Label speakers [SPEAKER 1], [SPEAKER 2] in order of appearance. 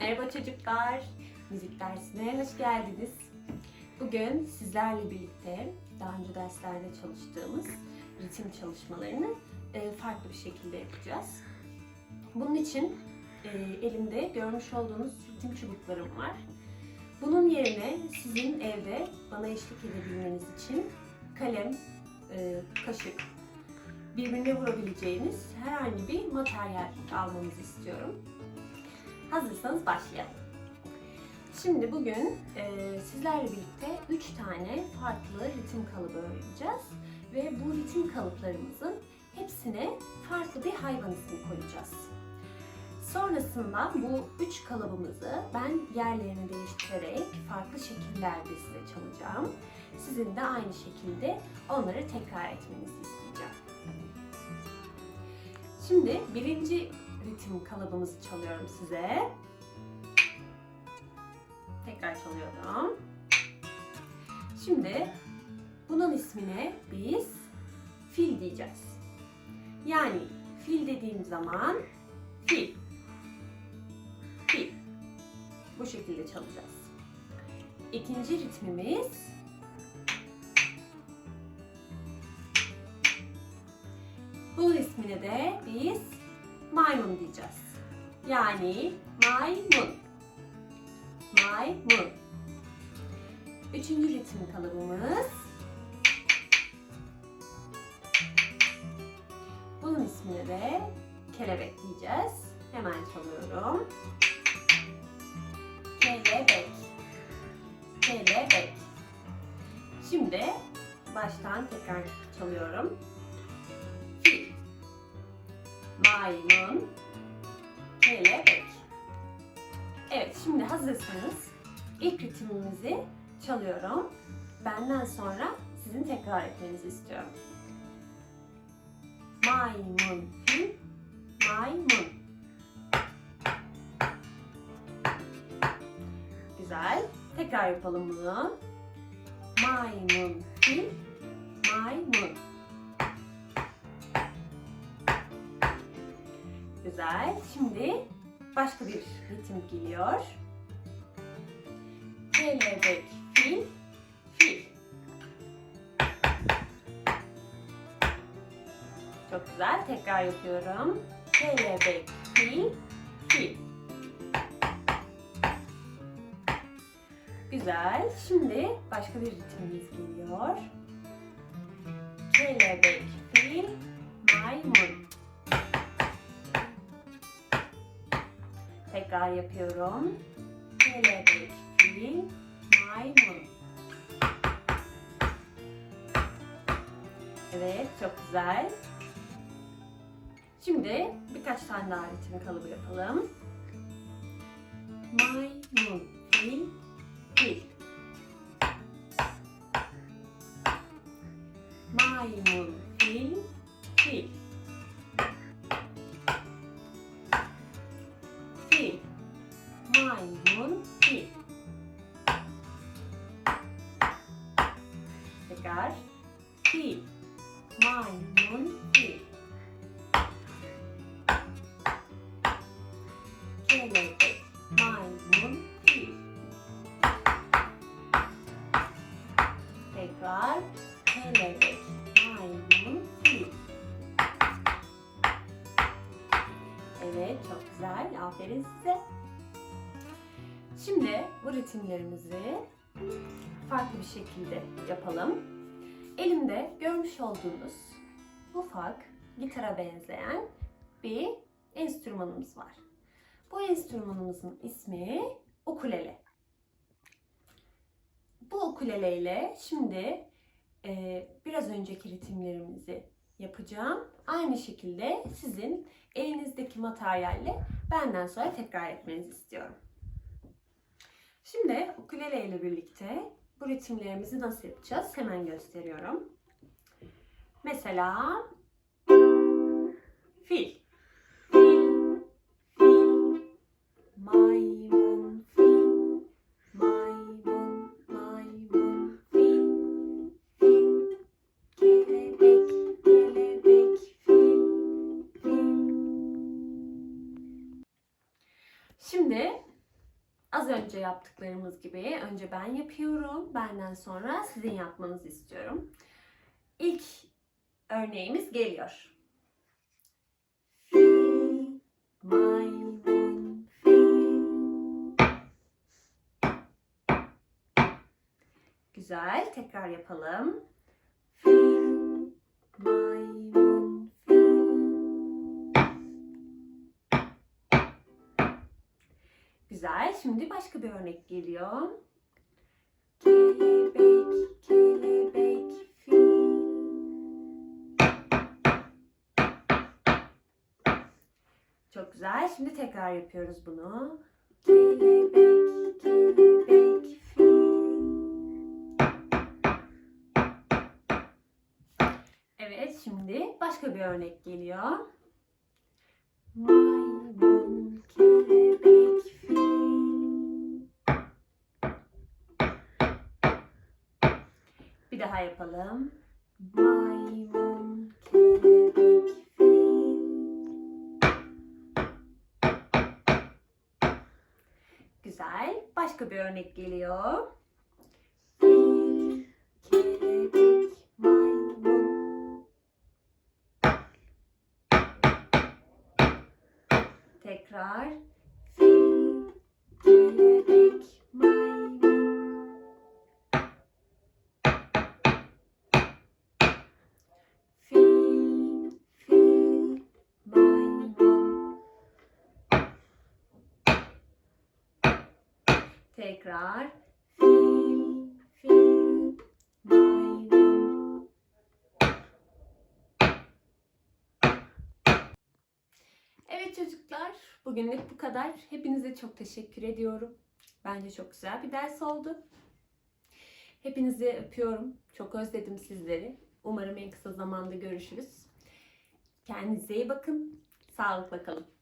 [SPEAKER 1] Merhaba çocuklar, müzik dersine hoş geldiniz. Bugün sizlerle birlikte daha önce derslerde çalıştığımız ritim çalışmalarını e, farklı bir şekilde yapacağız. Bunun için e, elimde görmüş olduğunuz ritim çubuklarım var. Bunun yerine sizin evde bana eşlik edebilmeniz için kalem, e, kaşık, birbirine vurabileceğiniz herhangi bir materyal almanızı istiyorum. Hazırsanız başlayalım. Şimdi bugün e, sizlerle birlikte 3 tane farklı ritim kalıbı öğreneceğiz. Ve bu ritim kalıplarımızın hepsine farklı bir hayvan ismi koyacağız. Sonrasında bu üç kalıbımızı ben yerlerini değiştirerek farklı şekillerde size çalacağım. Sizin de aynı şekilde onları tekrar etmenizi isteyeceğim. Şimdi birinci ritim kalıbımızı çalıyorum size. Tekrar çalıyorum. Şimdi bunun ismine biz fil diyeceğiz. Yani fil dediğim zaman fil. Fil. Bu şekilde çalacağız. İkinci ritmimiz bunun ismine de biz maymun diyeceğiz. Yani maymun. Maymun. Üçüncü ritim kalıbımız. Bunun ismine de kelebek diyeceğiz. Hemen çalıyorum. Kelebek. Kelebek. Şimdi baştan tekrar çalıyorum. Maymun, kelebek. Evet, şimdi hazırsanız ilk ritimimizi çalıyorum. Benden sonra sizin tekrar etmenizi istiyorum. Maymun, fil, maymun. Güzel. Tekrar yapalım bunu. Maymun, fil, maymun. Güzel. Şimdi başka bir ritim geliyor. Kelebek, fil, fil. Çok güzel. Tekrar yapıyorum. Kelebek, fil, fil. Güzel. Şimdi başka bir ritimimiz geliyor. Kelebek, fil, maymun. Tekrar yapıyorum. Kelebek, fil, maymun. Evet, çok güzel. Şimdi birkaç tane daha ritim kalıbı yapalım. Maymun, fil, fil. Maymun, fil, fil. Tekrar. Fil. Maymun, fil. Kelebek. Maymun, fil. Tekrar. Kelebek. Maymun, fil. Evet, çok güzel. Aferin size. Şimdi bu ritimlerimizi farklı bir şekilde yapalım. Elimde görmüş olduğunuz ufak gitara benzeyen bir enstrümanımız var. Bu enstrümanımızın ismi ukulele. Bu ukulele ile şimdi e, biraz önceki ritimlerimizi yapacağım. Aynı şekilde sizin elinizdeki materyalle benden sonra tekrar etmenizi istiyorum. Şimdi ukulele ile birlikte bu ritimlerimizi nasıl yapacağız hemen gösteriyorum. Mesela fil. Şimdi Az önce yaptıklarımız gibi önce ben yapıyorum. Benden sonra sizin yapmanızı istiyorum. İlk örneğimiz geliyor. Maymun. Güzel. Tekrar yapalım. Şimdi başka bir örnek geliyor. Kelebek, kelebek, fil. Çok güzel. Şimdi tekrar yapıyoruz bunu. Kelebek, kelebek, fil. Evet, şimdi başka bir örnek geliyor. Maymun, daha yapalım. Maymun, kelebek, fil. Güzel. Başka bir örnek geliyor. Fil, kelebek, maymun. Tekrar. Tekrar. Evet çocuklar, bugünlük bu kadar. Hepinize çok teşekkür ediyorum. Bence çok güzel bir ders oldu. Hepinizi öpüyorum. Çok özledim sizleri. Umarım en kısa zamanda görüşürüz. Kendinize iyi bakın. Sağlıkla kalın.